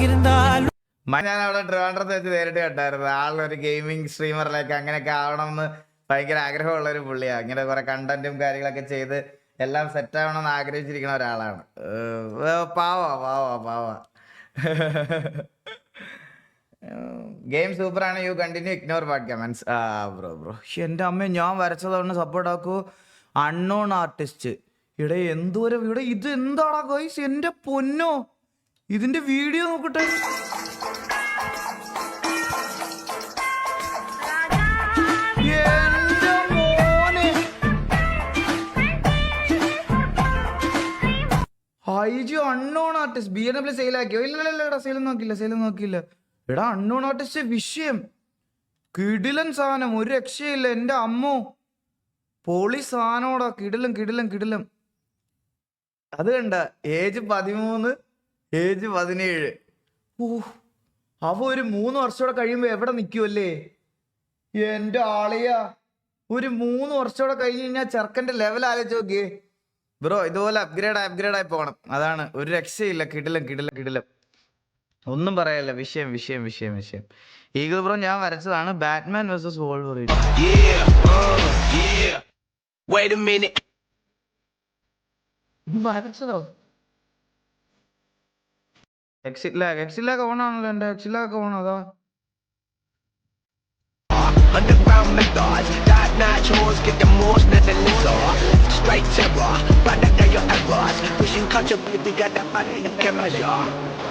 ഞാൻ അവിടെ ട്രിവാൻഡ്രത്ത് വെച്ച് നേരിട്ട് കണ്ടായിരുന്നു. ആളൊരു ഗെയിമിംഗ് സ്ട്രീമറിലേക്ക് അങ്ങനെയൊക്കെ ആവണമെന്ന് ഭയങ്കര ആഗ്രഹമുള്ള ഒരു പുള്ളിയാണ് അങ്ങനെ കുറെ കണ്ടന്റും കാര്യങ്ങളൊക്കെ ചെയ്ത് എല്ലാം സെറ്റ് ആവണമെന്ന് ആഗ്രഹിച്ചിരിക്കുന്ന ഒരാളാണ്. പാവാ പാവാ പാവാ. ഗെയിം സൂപ്പർ ആണ്. യു കണ്ടിന്യൂ ഇഗ്നോർ ബാഡ് മനസ് ആ ബ്രോ ബ്രോ എന്റെ അമ്മ ഞാൻ വരച്ചതുകൊണ്ട് സപ്പോർട്ട് ആക്കൂ. അൺനോൺ ആർട്ടിസ്റ്റ് ഇവിടെ എന്തോരം ഇവിടെ ഇത് എന്താടാ ഗൈസ് എന്റെ പൊന്നോ? ഇതിന്റെ വീഡിയോ നോക്കട്ടെ. മോനെ. Unknown artist B N F സെയിലാക്കിയോ ഇല്ല ഇല്ല ഇല്ല സെയിൽ നോക്കില്ല സെയിൽ നോക്കില്ല എടാ അൺനോൺ ആർട്ടിസ്റ്റ് വിഷയം. കിടിലൻ സാധനം ഒരു രക്ഷയില്ല എന്റെ അമ്മോ. പൊളി സാധനോടാ കിടിലം കിടിലം കിടിലം. അത് കണ്ട ഏജ് പതിമൂന്ന്. ഏജ് പതിനേഴ്. ഓ അവ ഒരു മൂന്ന് വർഷത്തോടെ കഴിയുമ്പോ എവിടെ നിൽക്കുമല്ലേ എന്റെ ആളിയാ. ഒരു മൂന്ന് വർഷത്തോടെ കഴിഞ്ഞ് കഴിഞ്ഞാൽ ചെറുക്കന്റെ ലെവൽ ആലോചിച്ച് നോക്കിയേ. ബ്രോ ഇതുപോലെ അപ്ഗ്രേഡ് അപ്ഗ്രേഡ് ആയി പോകണം. അതാണ്. ഒരു രക്ഷയില്ല. കിടിലം കിടിലം കിടിലം. ഒന്നും പറയല്ല. വിഷയം വിഷയം വിഷയം വിഷയം. ഈഗിൾ ബ്രോ ഞാൻ വരച്ചതാണ് ബാറ്റ്മാൻ വേഴ്സസ് വോൾവറിൻ. വരച്ചതോ? ఎక్సిట్లాగ్ ఎక్సిట్లాగ్ ఓన్ అనలేండి ఎక్సిట్లాగ్ ఓన్ అదా Underground methods, dive naturals, get the most than the lizard Straight terror, better than your errors Vision culture, be bigger than money you can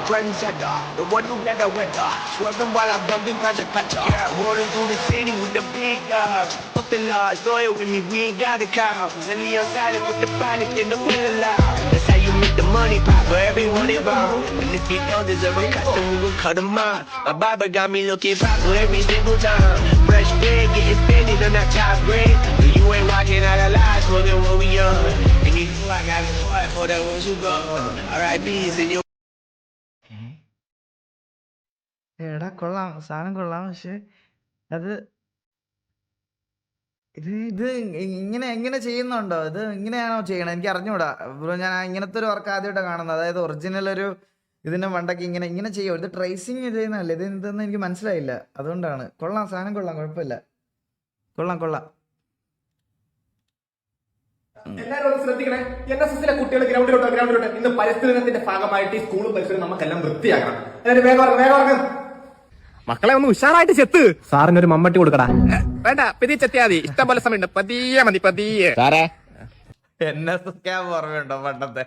Trendsetter, the one who let the weather Swerving while I'm bumping cause it's Yeah, rolling through the city with the big guns. Fuck the laws, loyal with me, we ain't got a cow And the young with the panic in the middle of That's how you make the money pop for everyone involved. And if you don't deserve a custom, we gon' cut them out. My barber got me looking proper every single time. Fresh big, getting spinning on that top grade. But you ain't watching all the lies, smoking what we on. And you know I got it hard for that ones who gone. R.I.P.'s in your എടാ കൊള്ളാം സാധനം കൊള്ളാം പക്ഷെ അത് ഇത് ഇത് ഇങ്ങനെ എങ്ങനെ ചെയ്യുന്നുണ്ടോ? ഇത് ഇങ്ങനെയാണോ ചെയ്യണത് എനിക്ക് അറിഞ്ഞൂടാ. ബ്രോ ഞാൻ ഇങ്ങനത്തെ ഒരു വർക്ക് ആദ്യമായിട്ട് കാണുന്നത്. അതായത് ഒറിജിനൽ ഒരു ഇതിന്റെ മണ്ടയ്ക്ക് ഇങ്ങനെ ഇങ്ങനെ ചെയ്യോ ഇത് ട്രേസിങ് ചെയ്യുന്നതല്ലേ? ഇത് എന്തെന്ന് എനിക്ക് മനസ്സിലായില്ല. അതുകൊണ്ടാണ്. കൊള്ളാം സാധനം കൊള്ളാം കുഴപ്പമില്ല. കൊള്ളാം കൊള്ളാം. എല്ലാവരും ഒന്ന് ശ്രദ്ധിക്കണേ. എൻ എസ് എസിലെ കുട്ടികൾ ഗ്രൗണ്ടിലോട്ടോ ഗ്രൗണ്ടിലോട്ടോ. ഇന്ന് പരിസ്ഥിതി ദിനത്തിന്റെ ഭാഗമായിട്ട് ഈ സ്കൂളും പരിസരവും നമുക്കെല്ലാം വൃത്തിയാക്കണം. എല്ലാവരും വേഗം വേഗം മക്കളെ ഒന്ന് ഉഷാറായിട്ട് ചെത്ത്. സാറിനൊരു മമ്മട്ടി കൊടുക്കടാ. വേണ്ട പിതിച്ചെത്തിയാ ചെത്തിയാ മതി. ഇഷ്ടം പോലെ സമയമുണ്ട്. പതിയെ മതി പതിയെ. സാറേ. എൻ എസ് എസ് ക്യാമ്പ് ഓർമ്മയുണ്ടോ പണ്ടത്തെ?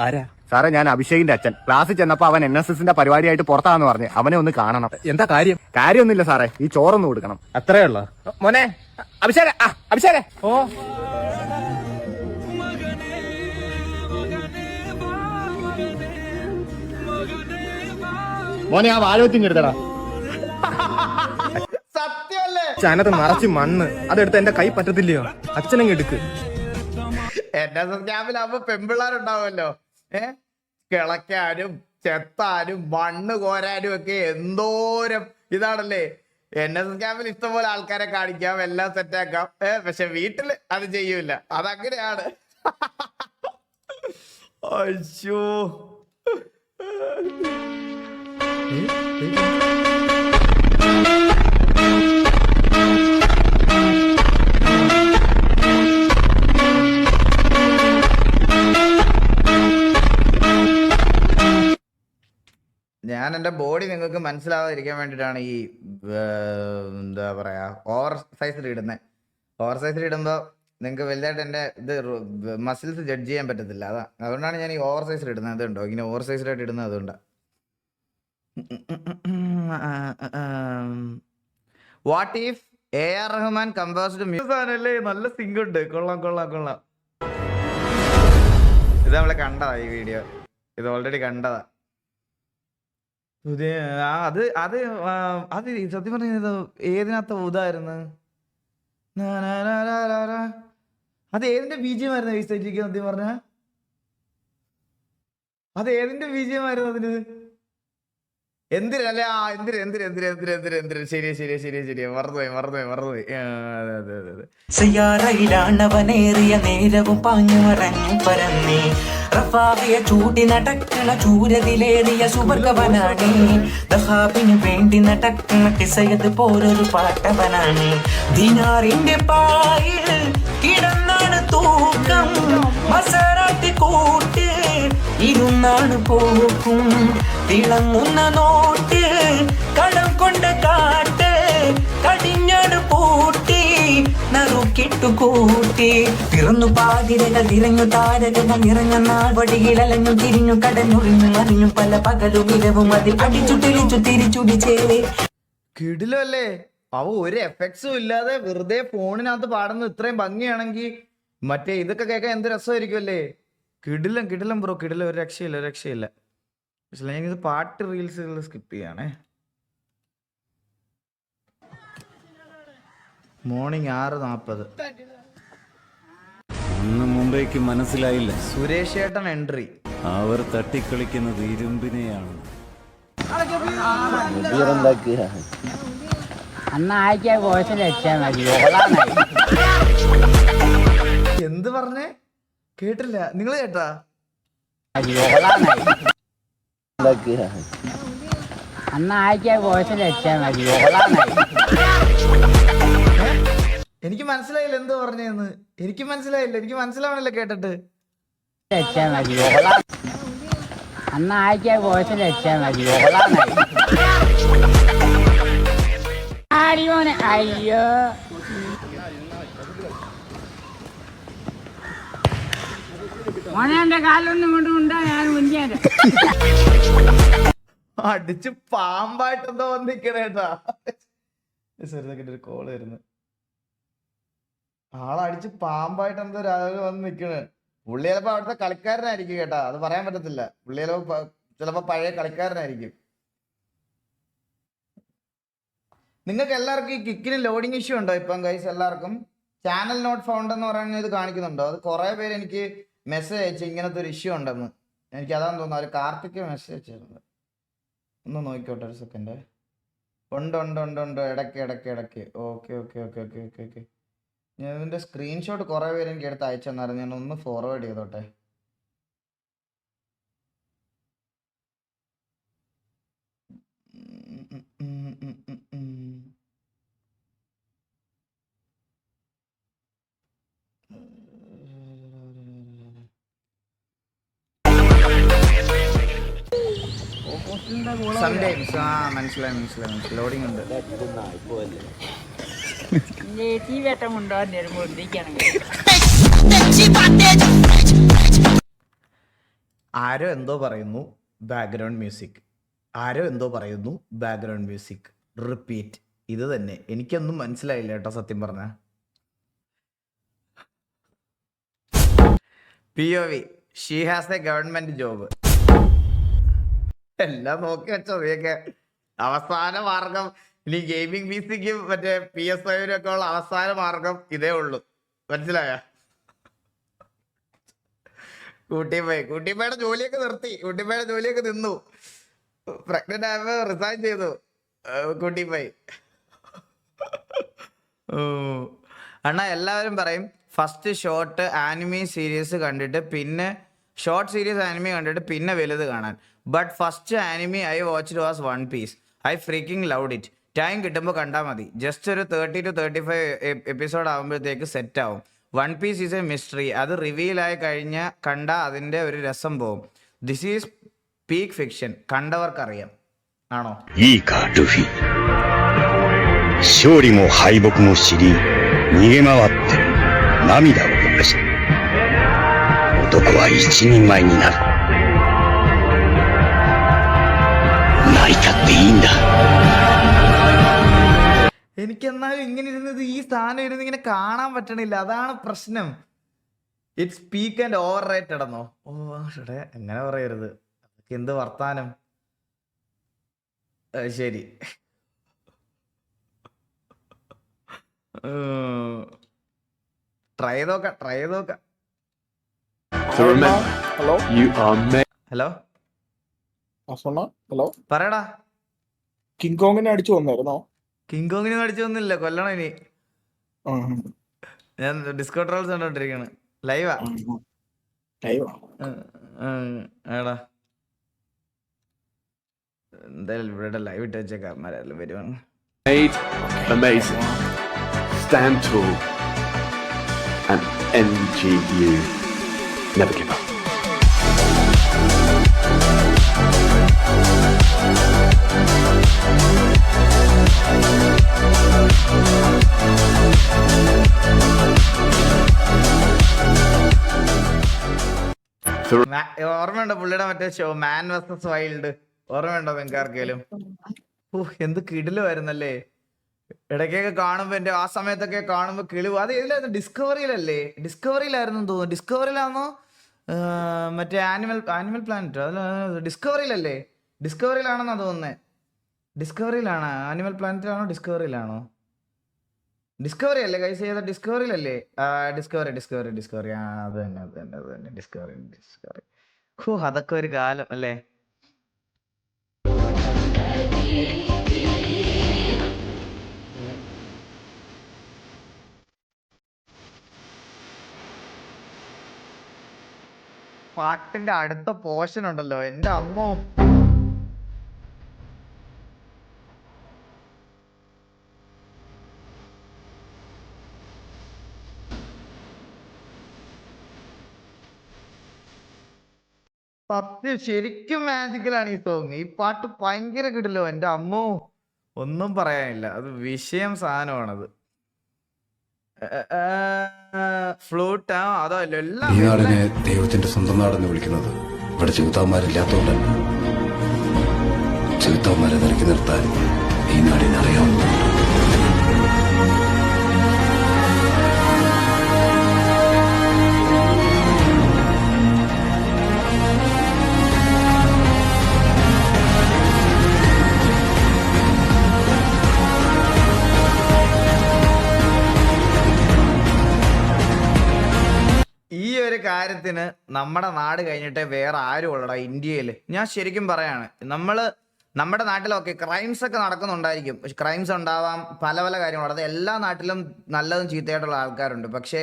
ആരാ? സാറേ ഞാൻ അഭിഷേകിന്റെ അച്ഛൻ. ക്ലാസ്സിൽ ചെന്നപ്പോ അവൻ എൻ എസ് എസിന്റെ പരിപാടിയായിട്ട് പുറത്താന്ന് പറഞ്ഞു അവനെ ഒന്ന് കാണണം. എന്താ കാര്യം? കാര്യമൊന്നുമില്ല സാറേ. ഈ ചോറൊന്ന് കൊടുക്കണം. അത്രേ ഉള്ളു? മോനെ അഭിഷേക ആ അഭിഷേക. ഓ. മോനെ ആ വാഴവത്തിങ് ചനത്ത് നിറച്ച് മണ്ണ്. അതെടുത്ത് എന്റെ കൈ പറ്റത്തില്ലയോ? അച്ഛനങ്ങ് എടുക്ക്. എന്റെ ക്യാമ്പിലാവുമ്പോ പെമ്പിള്ളാരുണ്ടാവുമല്ലോ. ഏ? കിളക്കാനും ചെത്താനും മണ്ണ് കോരാനും ഒക്കെ എന്തോരം ഇതാണല്ലേ? എൻ എസ് എസ് ക്യാമ്പിൽ ഇഷ്ടംപോലെ ആൾക്കാരെ കാണിക്കാം എല്ലാം സെറ്റാക്കാം ഏ? പക്ഷെ വീട്ടിൽ അത് ചെയ്യൂല. അതങ്ങനെയാണ്. അയ്യോ. എന്റെ ബോഡി നിങ്ങൾക്ക് മനസ്സിലാവാതിരിക്കാൻ വേണ്ടിയിട്ടാണ് ഈ എന്താ പറയാ ഓവർ സൈസിൽ ഇടുന്നത് ഓവർ സൈസിൽ ഇടുമ്പോൾ നിങ്ങൾക്ക് വലുതായിട്ട് എന്റെ ഇത് മസിൽസ് ജഡ്ജ് ചെയ്യാൻ പറ്റത്തില്ല. അതാ അതുകൊണ്ടാണ് ഞാൻ ഈ ഓവർ സൈസിൽ ഇടുന്നത് അതുണ്ടോ? ഇങ്ങനെ ഓവർ സൈസിലായിട്ട് ഇടുന്നത് അതുകൊണ്ടാണ് what if A R Rahman composed music അല്ലേ നല്ല സിംഗ് ഉണ്ട്. കൊള്ളാം കൊള്ളാം കൊള്ളാം. ഇത് നമ്മളെ കണ്ടതാ ഈ വീഡിയോ ഇത് ഓൾറെഡി കണ്ടതാ. പുതിയ അത് അത് ആ, അത് സത്യം പറഞ്ഞത് ഏതിനകത്ത ഇതായിരുന്നു നാ, നാ. അത് ഏതിന്റെ ബീജിയമായിരുന്നു ഈ സൈറ്റിലേക്ക് സത്യം പറഞ്ഞ? അത് ഏതിന്റെ ബീജിയമായിരുന്നു അതിന്? എന്തിനല്ലേ ആ എന്തിര എന്തിര എന്തിര എന്തിര എന്തിര എന്തിര. ശരിയാ ശരിയാ ശരിയാ ശരിയാ. മറന്നുപോയി മറന്നുപോയി മറന്നുപോയി. ആ, അതെ അതെ അതെ അതെ. സിയാറയിലാണവനേറിയ നേരവും പാഞ്ഞു മറഞ്ഞു പരന്നേ. റഫാവിയ ചൂടി നടക്കണ ചൂരതിലേറിയ സുവർഗവനാണ്. ദഹാബിന് വേണ്ടി നടക്കുന്ന കിസയത് പോലൊരു പാട്ടവനാണ്. ദിനാറിന്റെ പായിൽ കിടന്നാണ് തൂക്കം. മസറാട്ടി കൂട്ട് ഇരുന്നാണ് പോക്കും. തിളങ്ങുന്ന നോട്ട് കടം കൊണ്ട് കാട്ട് കടിഞ്ഞാട് പൂട്ടി. നറുക്കിട്ടു കൂട്ടി പിറന്നു പാതിരകൾ തിരഞ്ഞു താരകങ്ങൾ നിറഞ്ഞ നാൾവടിയിലലഞ്ഞു തിരിഞ്ഞു കടഞ്ഞുറിഞ്ഞു അറിഞ്ഞു പല പകലും ഇരവും അതിൽ അടിച്ചു തെളിച്ചു തിരിച്ചുടിച്ചേ കിടിലല്ലേ? അവ ഒരു എഫക്ട്സും ഇല്ലാതെ വെറുതെ ഫോണിനകത്ത് പാടുന്നത് ഇത്രയും ഭംഗിയാണെങ്കിൽ മറ്റേ ഇതൊക്കെ കേൾക്കാൻ എന്ത് രസമായിരിക്കുമല്ലേ? കിടിലം കിടിലം ബ്രോ കിടിലം. ഒരു രക്ഷയില്ല ഒരു രക്ഷയില്ല. പക്ഷേ ഞാൻ ഇത് പാട്ട് റീൽസുകൾ സ്കിപ്പ് ചെയ്യാണേ. മോർണിംഗ് ആറ് നാൽപ്പത് അന്ന് മുംബൈക്ക് മനസ്സിലായില്ല. സുരേഷ് ഏട്ടൻ എൻട്രി. അവർ തട്ടിക്കളിക്കുന്നത് ഇരുമ്പിനെയാണ്. അന്ന് വെച്ചാൽ മതി. എന്ത് പറഞ്ഞേ? കേട്ടില്ല. നിങ്ങൾ കേട്ടാ? അന്ന് കോഴ്സിൽ വെച്ചാൽ മതി. ഓളാനായി എനിക്ക് മനസ്സിലായില്ല എന്ത് പറഞ്ഞെന്ന്. എനിക്ക് മനസ്സിലായില്ല. എനിക്ക് മനസ്സിലാവണല്ലോ കേട്ടിട്ട്. അന്ന് ആഴ്ച വോയിസിൽ വെച്ചാൽ മതി. ആടിയോനെ അയ്യോ. മോനെ എന്റെ കാലൊന്നും കൊണ്ട് ഉണ്ടാ ഞാൻ മുന്നിയാൻ അടിച്ച് പാമ്പായിട്ട് എന്തോ വന്നിക്കണേട്ടാ ഒരു കോൾ വരുന്നു. ആളടിച്ച് പാമ്പായിട്ട് എന്തോ രാവിലെ വന്ന് നിക്കണ്. പുള്ളി ചിലപ്പോ അവിടുത്തെ കളിക്കാരനായിരിക്കും കേട്ടാ. അത് പറയാൻ പറ്റത്തില്ല. പുള്ളി ചിലപ്പോ ചിലപ്പോ പഴയ കളിക്കാരനായിരിക്കും. നിങ്ങൾക്ക് എല്ലാവർക്കും ഈ കിക്കിന് ലോഡിങ് ഇഷ്യൂ ഉണ്ടോ ഇപ്പം ഗൈസ് എല്ലാവർക്കും? ചാനൽ നോട്ട് ഫൗണ്ട് എന്ന് പറയുന്നത് ഇത് കാണിക്കുന്നുണ്ടോ? അത് കുറെ പേര് എനിക്ക് മെസ്സേജ് അയച്ചു. ഇങ്ങനത്തെ ഒരു ഇഷ്യൂ ഉണ്ടെന്ന്. എനിക്ക് അതാന്ന് തോന്നുന്നു. അവർ കാർത്തിക്ക് മെസ്സേജ് അയച്ചിരുന്നത് ഒന്ന് നോക്കിക്കോട്ടെ ഒരു സെക്കൻഡ് ഉണ്ട് ഉണ്ട് ഉണ്ട് ഉണ്ട്. ഇടയ്ക്ക് ഇടയ്ക്ക് ഇടയ്ക്ക്. Okay okay okay okay okay okay ഞാൻ ഇതിന്റെ സ്ക്രീൻഷോട്ട് കുറേ പേര് എനിക്ക് എടുത്ത് അയച്ചു തന്നായിരുന്നു. ഞാൻ ഒന്ന് ഫോർവേഡ് ചെയ്തോട്ടെ. സംടൈംസ് ആ മനസ്സിലായി മനസ്സിലായി മനസ്സിലായി. ലോഡിംഗ് ഉണ്ട്. ആരോ എന്തോ പറയുന്നു ബാക്ക്ഗ്രൗണ്ട് മ്യൂസിക് ആരോ എന്തോ പറയുന്നു ബാക്ക്ഗ്രൗണ്ട് മ്യൂസിക് റിപ്പീറ്റ് ഇത് തന്നെ. എനിക്കൊന്നും മനസ്സിലായില്ല കേട്ടോ സത്യം പറഞ്ഞ. P O V she has a government job എല്ലാം നോക്കി വെച്ചോ അവസാന മാർഗം. ഇനി ഗെയിമിംഗ് പി സിക്കും മറ്റേ പി എസ് ഐനും ഒക്കെ ഉള്ള അവസാന മാർഗം ഇതേ ഉള്ളൂ. മനസ്സിലായ? കൂട്ടിപ്പോയി. കൂട്ടിപ്പയുടെ ജോലിയൊക്കെ നിർത്തി. കൂട്ടിപ്പയുടെ ജോലിയൊക്കെ നിന്നു. പ്രഗ്നന്റ് ആയപ്പോ റിസൈൻ ചെയ്തു. കൂട്ടിപ്പോയി. അണ്ണാ എല്ലാവരും പറയും ഫസ്റ്റ് ഷോർട്ട് ആനിമി സീരീസ് കണ്ടിട്ട് പിന്നെ ഷോർട്ട് സീരീസ് ആനിമി കണ്ടിട്ട് പിന്നെ വലുത് കാണാൻ. But first anime I watch was One Piece I freaking loved it time കിട്ടുമ്പോൾ കണ്ടാൽ മതി ജസ്റ്റ് ഒരു thirty to thirty five episode ആകുമ്പോഴത്തേക്ക് സെറ്റ് ആവും one piece is a mystery അത് റിവീൽ ആയി കഴിഞ്ഞ കണ്ട അതിൻ്റെ ഒരു രസം പോവും ദിസ് ഈസ് പീക്ക് ഫിക്ഷൻ കണ്ടവർക്കറിയാം ആണോ いいか、ルフィ。勝利も敗北も知り、逃げ回って涙を流した。男は一人前になる。泣いたっていいんだ。 എനിക്കെന്നാലും ഇങ്ങനെ ഇരുന്നത് ഈ സ്ഥാനം ഇരുന്ന് ഇങ്ങനെ കാണാൻ പറ്റണില്ല. അതാണ് പ്രശ്നം. It's peak and over rate ഇടന്നോ ഓ ഷടേ എങ്ങനെ പറയരുത്? എന്ത് വർത്താനം? ശരി. ട്രൈ നോക്ക ട്രൈ നോക്ക ഹലോ? ഹലോ? ഹലോ? പറയടാ. കിങ്കോങ്ങിനെ അടിച്ചു വന്നായിരുന്നോ കിങ് കോങ്ങിന് മേടിച്ചൊന്നുമില്ല കൊല്ലണം ഇനി. ഞാൻ ഡിസ്കോ ട്രോൾസ് കണ്ടോണ്ടിരിക്കാണ് ലൈവാ എടാ. എന്തായാലും ഇവിടെ ലൈവ് ഇട്ട് വെച്ചേക്കാം. ആരെല്ലാം വരുവാണ്. Amazing. Stand tall. And NGU. Never give up. ഓർമ്മയുണ്ടോ പുള്ളിയുടെ മറ്റേ ഷോ മാൻ വേഴ്സസ് വൈൽഡ് ഓർമ്മയുണ്ടോ നിങ്ങൾക്ക് ആർക്കേലും ഓ എന്ത് കിടിലുമായിരുന്നല്ലേ ഇടയ്ക്കൊക്കെ കാണുമ്പോ എന്റെ ആ സമയത്തൊക്കെ കാണുമ്പോ കിളിവ്. അത് ഏതിലായിരുന്നു ഡിസ്കവറിയിലല്ലേ? ഡിസ്കവറിയിലായിരുന്നു തോന്നുന്നു. ഡിസ്കവറിയിലാണോ മറ്റേ ആനിമൽ ആനിമൽ പ്ലാനറ്റ്? ഡിസ്കവറിയിലല്ലേ? ഡിസ്കവറിയിലാണെന്നാ തോന്നുന്നത് ഡിസ്കവറിയിലാണോ ആനിമൽ പ്ലാനറ്റിലാണോ ഡിസ്കവറിയിലാണോ ഡിസ്കവറി അല്ലേ കൈസ് ചെയ്ത ഡിസ്കവറിയിലല്ലേ ഡിസ്കവറി ഡിസ്കവറി ഡിസ്കവറി ആ അത് തന്നെ അത് തന്നെ അത് തന്നെ. ഡിസ്കവറി ഡിസ്കവറി ഹോ അതൊക്കെ ഒരു കാലം അല്ലേ? പാട്ടിന്റെ അടുത്ത പോർഷൻ ഉണ്ടല്ലോ. എന്റെ അമ്മോ. സത്യം ശരിക്കും മാജിക്കലാണ് ഈ സോങ് ഈ പാട്ട് ഭയങ്കര കിടലോ എന്റെ അമ്മോ. ഒന്നും പറയാനില്ല. അത് വിഷയം സാധനമാണത്. ഫ്ലൂട്ട് ആ അതോ എല്ലാം ഈ നാടിനെ ദൈവത്തിന്റെ സ്വന്തം നാടെന്ന് വിളിക്കുന്നത് ഇവിടെ ചെകുത്താന്മാരില്ലാത്തതുകൊണ്ടല്ല. ചെകുത്താന്മാരെ നിരക്കി നിർത്താൻ ഈ നാടിനെ കാര്യത്തിന് നമ്മുടെ നാട് കഴിഞ്ഞിട്ടേ വേറെ ആരും ഉള്ളടാ ഇന്ത്യയിൽ ഞാൻ ശരിക്കും പറയാണ് നമ്മൾ നമ്മുടെ നാട്ടിലൊക്കെ ക്രൈംസ് ഒക്കെ നടക്കുന്നുണ്ടായിരിക്കും. ക്രൈംസ് ഉണ്ടാവാം പല പല കാര്യങ്ങളും അത് എല്ലാ നാട്ടിലും നല്ലതും ചീത്തയായിട്ടുള്ള ആൾക്കാരുണ്ട്. പക്ഷേ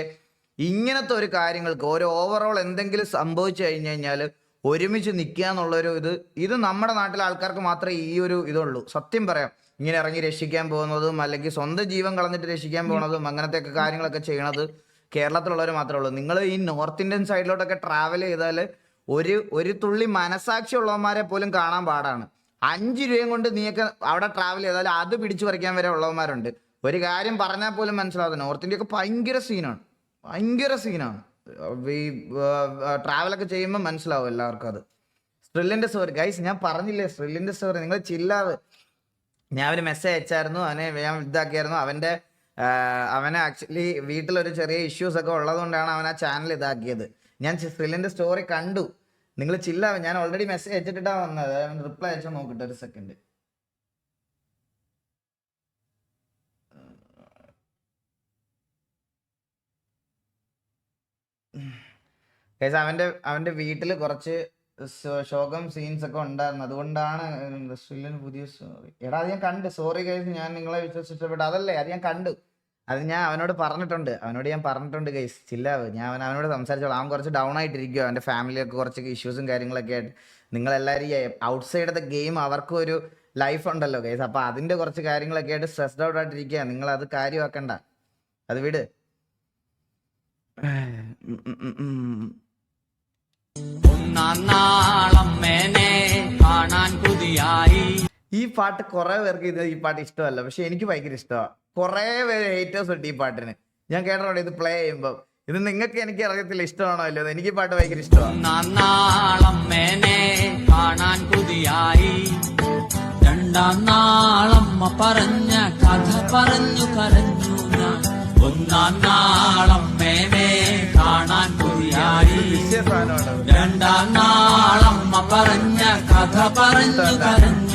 ഇങ്ങനത്തെ ഒരു കാര്യങ്ങൾക്ക് ഒരു ഓവറോൾ എന്തെങ്കിലും സംഭവിച്ചു കഴിഞ്ഞു കഴിഞ്ഞാൽ ഒരുമിച്ച് നിൽക്കുക എന്നുള്ളൊരു ഇത് ഇത് നമ്മുടെ നാട്ടിലെ ആൾക്കാർക്ക് മാത്രമേ ഈ ഒരു ഇതുള്ളൂ. സത്യം പറയാം. ഇങ്ങനെ ഇറങ്ങി രക്ഷിക്കാൻ പോകുന്നതും അല്ലെങ്കിൽ സ്വന്തം ജീവൻ കളഞ്ഞിട്ട് രക്ഷിക്കാൻ പോകുന്നതും അങ്ങനത്തെയൊക്കെ കാര്യങ്ങളൊക്കെ ചെയ്യണത് കേരളത്തിലുള്ളവർ മാത്രമേ ഉള്ളൂ. നിങ്ങൾ ഈ നോർത്ത് ഇന്ത്യൻ സൈഡിലോട്ടൊക്കെ ട്രാവൽ ചെയ്താൽ ഒരു ഒരു തുള്ളി മനസാക്ഷി ഉള്ളവന്മാരെ പോലും കാണാൻ പാടാണ്. അഞ്ച് രൂപയും കൊണ്ട് നീയൊക്കെ അവിടെ ട്രാവൽ ചെയ്താൽ അത് പിടിച്ചു പറിക്കാൻ വരെ ഉള്ളവന്മാരുണ്ട്. ഒരു കാര്യം പറഞ്ഞാൽ പോലും മനസ്സിലാവുന്നത് നോർത്ത് ഇന്ത്യ ഒക്കെ ഭയങ്കര സീനാണ്. ഭയങ്കര സീനാണ്. ഈ ട്രാവലൊക്കെ ചെയ്യുമ്പോൾ മനസ്സിലാവും എല്ലാവർക്കും അത്. സ്ട്രില്ലിന്റെ സ്റ്റോറി ഗൈസ് ഞാൻ പറഞ്ഞില്ലേ? സ്ട്രില്ലിന്റെ സ്റ്റോറി നിങ്ങൾ ചില്ലാവ്. ഞാൻ ഒരു മെസ്സേജ് അയച്ചായിരുന്നു. അവനെ ഞാൻ ഇതാക്കിയായിരുന്നു. അവന്റെ ആ, അവനെ ആക്ച്വലി വീട്ടിലൊരു ചെറിയ ഇഷ്യൂസ് ഒക്കെ ഉള്ളതുകൊണ്ടാണ് അവൻ ആ ചാനൽ ഇതാക്കിയത്. ഞാൻ സ്ത്രീലിന്റെ സ്റ്റോറി കണ്ടു. നിങ്ങൾ ചില്ല ഞാൻ ഓൾറെഡി മെസ്സേജ് അയച്ചിട്ടാ വന്നത്. അവൻ റിപ്ലൈ അയച്ചാൽ നോക്കട്ടെ ഒരു സെക്കൻഡ് ഗൈസ് അവന്റെ അവന്റെ വീട്ടിൽ കുറച്ച് ശോകം സീൻസ് ഒക്കെ ഉണ്ടായിരുന്നു. അതുകൊണ്ടാണ് സ്റ്റില്ലിന് പുതിയ സോറി എടാ അത് ഞാൻ കണ്ട്. സോറി കഴിഞ്ഞ് ഞാൻ നിങ്ങളെ വിശ്വസിച്ചപ്പെട്ടു അതല്ലേ അത് ഞാൻ കണ്ടു. അത് ഞാൻ അവനോട് പറഞ്ഞിട്ടുണ്ട്. അവനോട് ഞാൻ പറഞ്ഞിട്ടുണ്ട് ഗൈസ് ചില്ലാവ് ഞാൻ അവൻ അവനോട് സംസാരിച്ചോളാം. അവൻ കുറച്ച് ഡൗൺ ആയിട്ടിരിക്കുക അവന്റെ ഫാമിലിയൊക്കെ കുറച്ച് ഇഷ്യൂസും കാര്യങ്ങളൊക്കെ ആയിട്ട്. നിങ്ങളെല്ലാവരും ഔട്ട് സൈഡ് ദ ഗെയിം അവർക്കും ഒരു ലൈഫ് ഉണ്ടല്ലോ ഗൈസ് അപ്പോൾ അതിന്റെ കുറച്ച് കാര്യങ്ങളൊക്കെ ആയിട്ട് സ്ട്രെസ്ഡ് ഔട്ട് ആയിട്ടിരിക്കുക നിങ്ങൾ അത് കാര്യമാക്കണ്ട. അത് വിട്. പാട്ട് കുറെ പേർക്ക് ഇത് ഈ പാട്ട് ഇഷ്ടമല്ല. പക്ഷെ എനിക്ക് ഭയങ്കര ഇഷ്ടമാണ് കുറെ പേര് ഹേറ്റേഴ്സ് ഉണ്ട് ഈ പാട്ടിന്. ഞാൻ കേട്ടോ ഇത് പ്ലേ ചെയ്യുമ്പോൾ ഇത് നിങ്ങൾക്ക് എനിക്ക് അറിയത്തില്ല ഇഷ്ടമാണോ അല്ലോ എനിക്ക് ഈ പാട്ട് ഭയങ്കര ഇഷ്ടമാണ് കാണാൻ പുതിയായി രണ്ടാം നാളമ്മ പറഞ്ഞ കഥ പറഞ്ഞു കരഞ്ഞു ഒന്നാം നാളം മേനെ കാണാൻ പുതിയായി രണ്ടാം നാളമ്മ പറഞ്ഞ കഥ പറഞ്ഞു കരഞ്ഞു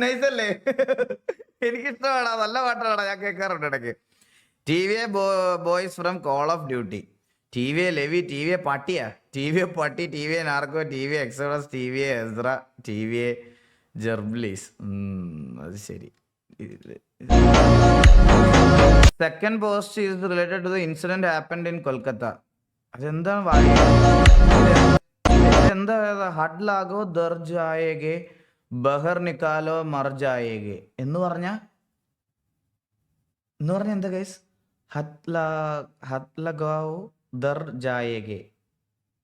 നാലാം നാൾ നൈസ് അല്ലേ? എനിക്കിഷ്ടമാണ് നല്ല പാട്ടാണ് ഞാൻ കേൾക്കാറുണ്ട് ഇടയ്ക്ക്. T V boys from Call of Duty. T V A Levi T V പട്ടിയാ. T V പട്ടി T V A Narco T V Express T V A Ezra T V Jerblees അത് ശരി. Second post is related to the incident happened in Kolkata. അതെന്താണ് വായി- എന്താ had ലാഗോ there ജായേഗെ ബഹർ നിക്കാലോ മർ ജായേഗെ എന്ന് പറഞ്ഞ? എന്ന് പറഞ്ഞ എന്താ ഗൈസ് ഹത്ല ലാ ഹത് ദർ ജായേഗെ.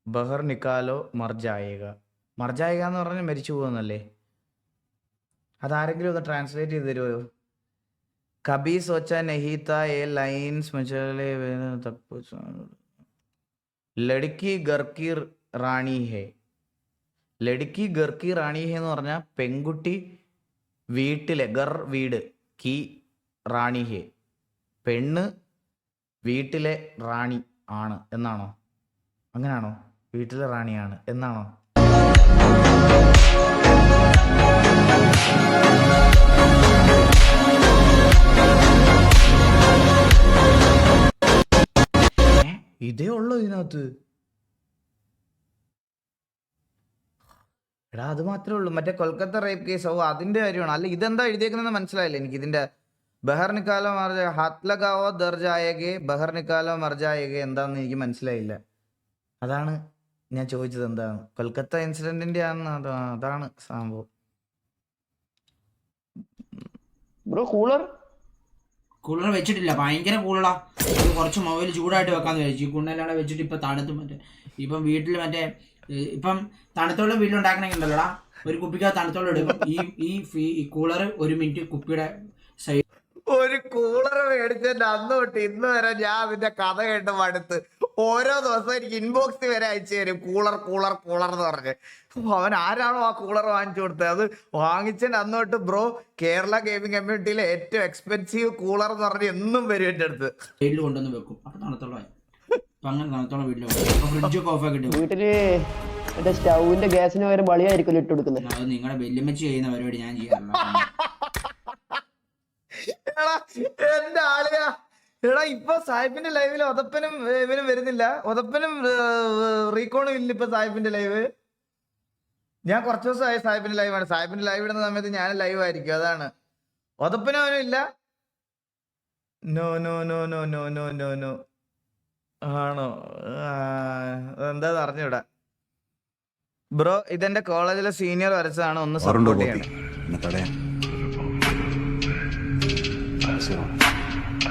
ബഹർ നിക്കാലോ മർ ജായേഗ മർ ജായേഗ എന്ന് പറഞ്ഞാൽ മരിച്ചു പോകുന്നല്ലേ അതാരെങ്കിലും ഒന്ന് ട്രാൻസ്ലേറ്റ് ചെയ്ത് തരുമോ കബി സോച്ച നെഹീത്ത എ ലൈൻസ് ലഡ്കി ലടുക്കി ഗർക്കി റാണി ഹേ. ലടുക്കി ഗർക്കി റാണി എന്ന് പറഞ്ഞാൽ പെൺകുട്ടി വീട്ടിലെ ഗർ വീട് കി റാണി ഹേ. പെണ്ണ് വീട്ടിലെ റാണി ആണ് എന്നാണോ? അങ്ങനാണോ? വീട്ടിലെ റാണിയാണ് എന്നാണോ? ഇതേ ഉള്ളൂ ഇതിനകത്ത്? എടാ അത് മാത്രമേ ഉള്ളൂ. മറ്റേ കൊൽക്കത്ത റേപ്പ് കേസ് ഓ അതിന്റെ കാര്യമാണ്. അല്ല ഇതെന്താ എഴുതിയേക്കുന്നത് മനസ്സിലായില്ല എനിക്ക് ഇതിന്റെ? ബഹർ നിക്കാലോ മർജ ഹത്ലഗാവോ ദർജായകെ ബഹർ നിക്കാലോ മർജായകെ എന്താന്ന് എനിക്ക് മനസ്സിലായില്ല. അതാണ് ഞാൻ ചോദിച്ചത് എന്താണ്? കൊൽക്കത്ത ഇൻസിഡന്റിന്റെ ആണ് അതാണ് സംഭവം. Bro cooler? കൂളർ വെച്ചിട്ടില്ല. ഭയങ്കര കൂളടാ ഇത് കുറച്ച് മൊബൈൽ ചൂടായിട്ട് വെക്കാന്ന് വിചാരിച്ചു. ഈ വെച്ചിട്ട് ഇപ്പൊ തണുത്ത് മറ്റേ ഇപ്പം വീട്ടിൽ മറ്റേ ഇപ്പം തണുത്തുള്ള ഉണ്ടല്ലോടാ? ഒരു കുപ്പിക്ക് തണുത്തുള്ള എടുക്കും. ഈ ഈ കൂളർ ഒരു മിനിറ്റ് കുപ്പിയുടെ സൈഡ് ഒരു കൂളർ മേടിച്ചതിന്റെ അന്ന് തൊട്ട് ഇന്ന് വരെ ഞാൻ അതിന്റെ കഥ കേട്ട് മടുത്ത്. ഓരോ ദിവസം എനിക്ക് ഇൻബോക്സിൽ വരെ അയച്ചു തരും. കൂളർ കൂളർ കൂളർ എന്ന് പറഞ്ഞ്. അവൻ ആരാണോ ആ കൂളർ വാങ്ങിച്ചു കൊടുത്തത്? അത് വാങ്ങിച്ചിട്ട് അന്ന് തൊട്ട് ബ്രോ കേരള ഗെയിമിംഗ് കമ്മ്യൂണിറ്റിയിലെ ഏറ്റവും എക്സ്പെൻസീവ് കൂളർ എന്ന് പറഞ്ഞ് എന്നും വരും എന്റെ അടുത്ത്. കൊണ്ടുവന്ന് വെക്കും. അപ്പൊ തണുത്തുള്ള അങ്ങനെ ഫ്രിഡ്ജൊക്കെ ഓഫ് ആക്കിട്ട് വെക്കും. വീട്ടിൽ മറ്റേ സ്റ്റൗവിന്റെ ഗ്യാസിന് പകരം ബളിയായിരിക്കും ഇട്ട് കൊടുക്കുന്നത്. അത് നിങ്ങളുടെ വെല്ലുമ്മച്ച് ചെയ്യുന്ന പരിപാടി ഞാൻ ചെയ്യാറില്ല. എടാ എന്റെ എടാ ഇപ്പൊ സാഹിബിന്റെ ലൈവിൽ ഒതപ്പനും ഇവനും വരുന്നില്ല. ഒതപ്പനും റീകോണും ഇല്ല ഇപ്പൊ സാഹിബിന്റെ ലൈവ്. ഞാൻ കുറച്ച് ദിവസമായി സാഹിബിന്റെ ലൈവാണ്. സാഹിബിന്റെ ലൈവ് ഇടുന്ന സമയത്ത് ഞാൻ ലൈവ് ആയിരിക്കും അതാണ്. ഒതപ്പനും അവനും ഇല്ല. No no no no no no no no. ആണോ? എന്താ എന്താന്ന് അറിഞ്ഞൂടാ. ബ്രോ ഇതെന്റെ കോളേജിലെ സീനിയർ വരച്ചതാണ്. ഒന്ന് സപ്പോർട്ട് ചെയ്യണം.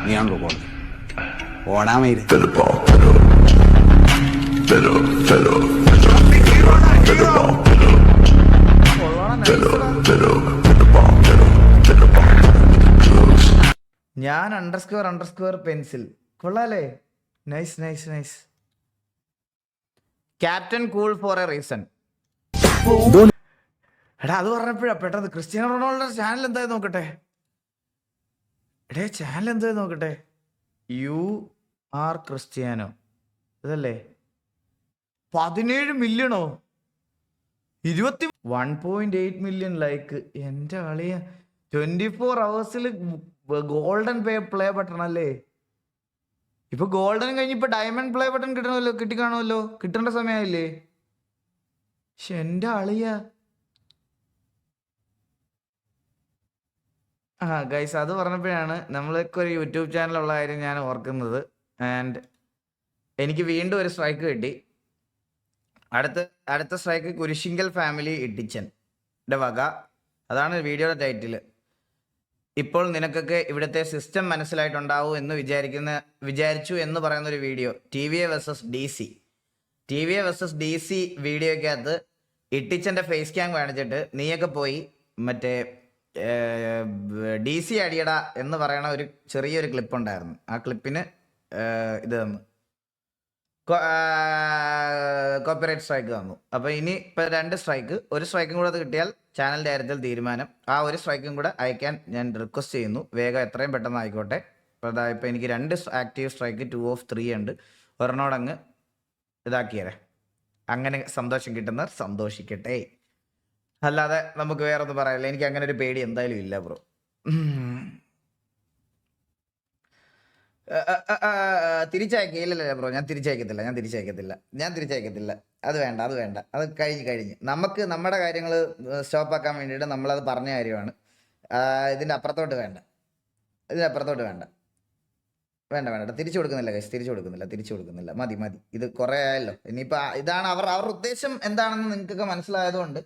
നീയാണല്ലോ nice ടാ. ഞാൻ underscore underscore pencil കൊള്ളാലേ nice nice nice captain cool for a reason എടാ അത് പറഞ്ഞപ്പോഴാ പെട്ടെന്ന് ക്രിസ്ത്യാനോ റൊണാൾഡോ ചാനൽ എന്തായാലും നോക്കട്ടെ? എടേ ചാനൽ എന്തായാലും നോക്കട്ടെ? You are Cristiano. ഇതല്ലേ? പതിനേഴ് മില്യണോ ഇരുപത്തി one point eight million like എന്റെ കളിയ ട്വന്റി ഫോർ അവേഴ്സിൽ ഗോൾഡൻ പേ പ്ലേ ബട്ടൺ അല്ലേ? ഇപ്പൊ ഗോൾഡൻ കഴിഞ്ഞ് ഇപ്പൊ ഡയമണ്ട് പ്ലേ ബട്ടൺ കിട്ടണമല്ലോ കിട്ടിക്കാണുമല്ലോ. കിട്ടേണ്ട സമയമായില്ലേ പക്ഷെ എന്റെ ആളിയ ആ ഗൈസ് അത് പറഞ്ഞപ്പോഴാണ് നമ്മളൊക്കെ ഒരു യൂട്യൂബ് ചാനലുള്ള കാര്യം ഞാൻ ഓർക്കുന്നത്. ആൻഡ് എനിക്ക് വീണ്ടും ഒരു സ്ട്രൈക്ക് കിട്ടി. അടുത്ത അടുത്ത സ്ട്രൈക്ക് കുരിശിങ്കൽ ഫാമിലി ഇട്ടിച്ചൻ വക. അതാണ് വീഡിയോയുടെ ടൈറ്റിൽ ഇപ്പോൾ നിനക്കൊക്കെ ഇവിടുത്തെ സിസ്റ്റം മനസ്സിലായിട്ടുണ്ടാവും എന്ന് വിചാരിക്കുന്ന വിചാരിച്ചു എന്ന് പറയുന്ന ഒരു video T V A versus D C T V A versus D C വീഡിയോയ്ക്കകത്ത് ഇട്ടിച്ചന്റെ ഫേസ് ക്യാം കാണിച്ചിട്ട് നീയൊക്കെ പോയി മറ്റേ ഡി സി അടിയട എന്ന് പറയുന്ന ഒരു ചെറിയൊരു ക്ലിപ്പ് ഉണ്ടായിരുന്നു. ആ ക്ലിപ്പിന് ഇത് തന്നു. കോപ്പിറൈറ്റ് സ്ട്രൈക്ക് തന്നു അപ്പോൾ ഇനി ഇപ്പം രണ്ട് സ്ട്രൈക്ക്. ഒരു സ്ട്രൈക്കും കൂടെ അത് കിട്ടിയാൽ ചാനലിന്റെ കാര്യത്തിൽ തീരുമാനം. ആ ഒരു സ്ട്രൈക്കും കൂടെ അയക്കാൻ ഞാൻ റിക്വസ്റ്റ് ചെയ്യുന്നു. വേഗം എത്രയും പെട്ടെന്ന് ആയിക്കോട്ടെ. അപ്പോൾ അതാ ഇപ്പോൾ എനിക്ക് രണ്ട് active strike two of three ഉണ്ട്. ഒരെണ്ണോടങ്ങ് ഇതാക്കിയരെ. അങ്ങനെ സന്തോഷം കിട്ടുന്നവർ സന്തോഷിക്കട്ടെ. അല്ലാതെ നമുക്ക് വേറെ ഒന്നും പറയാനില്ല. എനിക്ക് അങ്ങനെ ഒരു പേടി എന്തായാലും ഇല്ല ബ്രോ. തിരിച്ചയക്കുക ഇല്ല ഇല്ല ബ്രോ ഞാൻ തിരിച്ചയക്കത്തില്ല ഞാൻ തിരിച്ചയക്കത്തില്ല ഞാൻ തിരിച്ചയക്കത്തില്ല. അത് വേണ്ട അത് വേണ്ട. അത് കഴിഞ്ഞ് കഴിഞ്ഞ്. നമുക്ക് നമ്മുടെ കാര്യങ്ങൾ സ്റ്റോപ്പാക്കാൻ വേണ്ടിയിട്ട് നമ്മളത് പറഞ്ഞ കാര്യമാണ്. ഇതിന്റെ അപ്പുറത്തോട്ട് വേണ്ട. ഇതിന്റെ അപ്പുറത്തോട്ട് വേണ്ട. വേണ്ട വേണ്ട തിരിച്ചു കൊടുക്കുന്നില്ല കൈസ് തിരിച്ചു കൊടുക്കുന്നില്ല തിരിച്ചു കൊടുക്കുന്നില്ല. മതി മതി. ഇത് കുറേ ആയല്ലോ. ഇനിയിപ്പോൾ ഇതാണ് അവർ അവരുടെ ഉദ്ദേശം എന്താണെന്ന് നിങ്ങൾക്കൊക്കെ മനസ്സിലായതുകൊണ്ട്